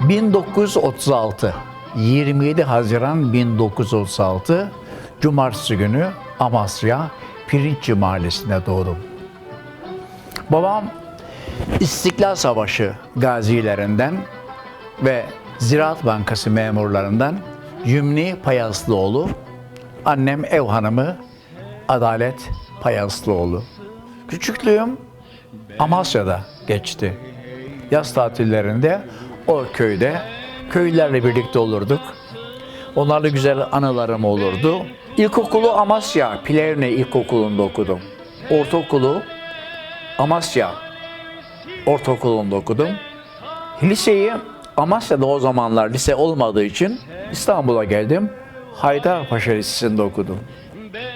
1936 27 Haziran 1936 Cumartesi günü Amasya Pirinççi Mahallesi'nde doğdum. Babam İstiklal Savaşı gazilerinden ve Ziraat Bankası memurlarından Yümni Payaslıoğlu, annem ev hanımı Adalet Payaslıoğlu. Küçüklüğüm Amasya'da geçti. Yaz tatillerinde o köyde köylülerle birlikte olurduk. Onlarla güzel anılarım olurdu. İlkokulu Amasya Plevne İlkokulu'nda okudum. Ortaokulu Amasya Ortaokulu'nda okudum. Liseyi Amasya'da o zamanlar lise olmadığı için İstanbul'a geldim. Haydarpaşa Lisesi'nde okudum.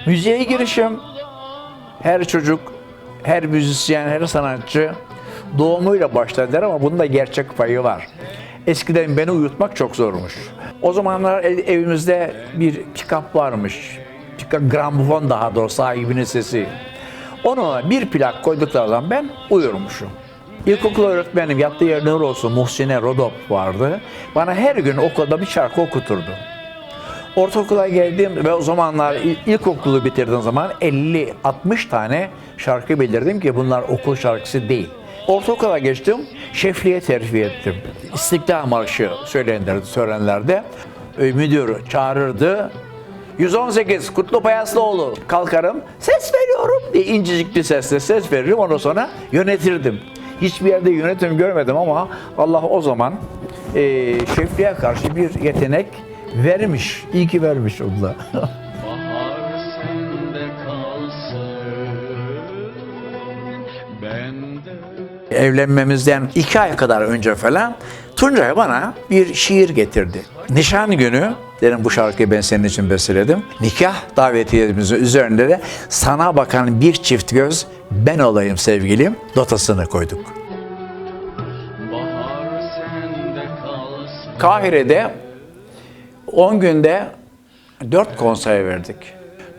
Müziğe girişim her çocuk, her müzisyen, her sanatçı doğumuyla başladılar ama bunda gerçek payı var. Eskiden beni uyutmak çok zormuş. O zamanlar ev- evimizde bir pick-up varmış. Pick-up, gramofon daha doğrusu sahibinin sesi. Onu bir plak koydukları ben uyurmuşum. İlkokul öğretmenim yattığı yer nur olsun Muhsine Rodop vardı. Bana her gün okulda bir şarkı okuturdu. Ortaokula geldim ve o zamanlar il- ilkokulu bitirdiğim zaman 50-60 tane şarkı bildirdim ki bunlar okul şarkısı değil. Ortaokula geçtim, şefliğe terfi ettim. İstiklal Marşı söylenirdi törenlerde. Ee, Müdür çağırırdı. 118 Kutlu Payaslıoğlu kalkarım ses veriyorum diye incecik bir sesle ses veririm ondan sonra yönetirdim. Hiçbir yerde yönetim görmedim ama Allah o zaman e, şefliğe karşı bir yetenek vermiş. İyi ki vermiş Allah. Kalsın bende Evlenmemizden iki ay kadar önce falan Tuncay bana bir şiir getirdi. Nişan günü dedim bu şarkıyı ben senin için besteledim. Nikah davetiyemizin üzerinde de sana bakan bir çift göz ben olayım sevgilim notasını koyduk. Kahire'de 10 günde 4 konser verdik.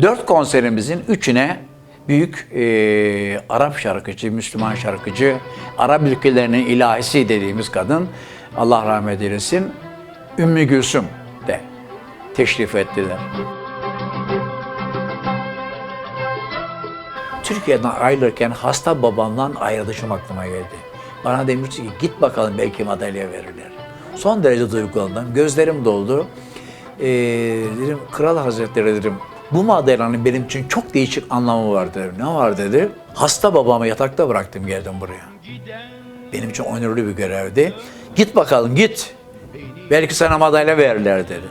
4 konserimizin üçüne büyük e, Arap şarkıcı, Müslüman şarkıcı, Arap ülkelerinin ilahisi dediğimiz kadın Allah rahmet eylesin Ümmü Gülsüm de teşrif ettiler. Türkiye'den ayrılırken hasta babamdan ayrılışım aklıma geldi. Bana demişti ki git bakalım belki madalya verirler. Son derece duygulandım. Gözlerim doldu. Ee, dedim Kral Hazretleri dedim bu madalyanın benim için çok değişik anlamı var dedim. Ne var dedi. Hasta babamı yatakta bıraktım geldim buraya. Benim için onurlu bir görevdi. Git bakalım git. Belki sana madalya verirler dedi.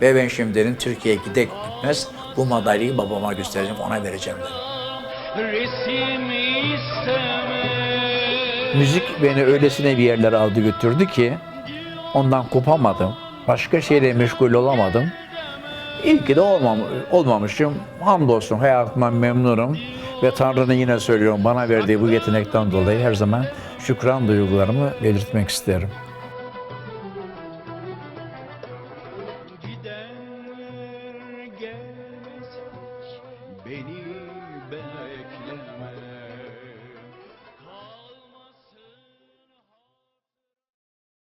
Ve ben şimdi dedim Türkiye'ye gidek gitmez bu madalyayı babama göstereceğim ona vereceğim dedim. Resim Müzik beni öylesine bir yerlere aldı götürdü ki ondan kopamadım. Başka şeyle meşgul olamadım. İyi ki de olmam, olmamışım. Hamdolsun hayatımdan memnunum. Ve Tanrı'nın yine söylüyorum bana verdiği bu yetenekten dolayı her zaman şükran duygularımı belirtmek isterim. Beni bekleme.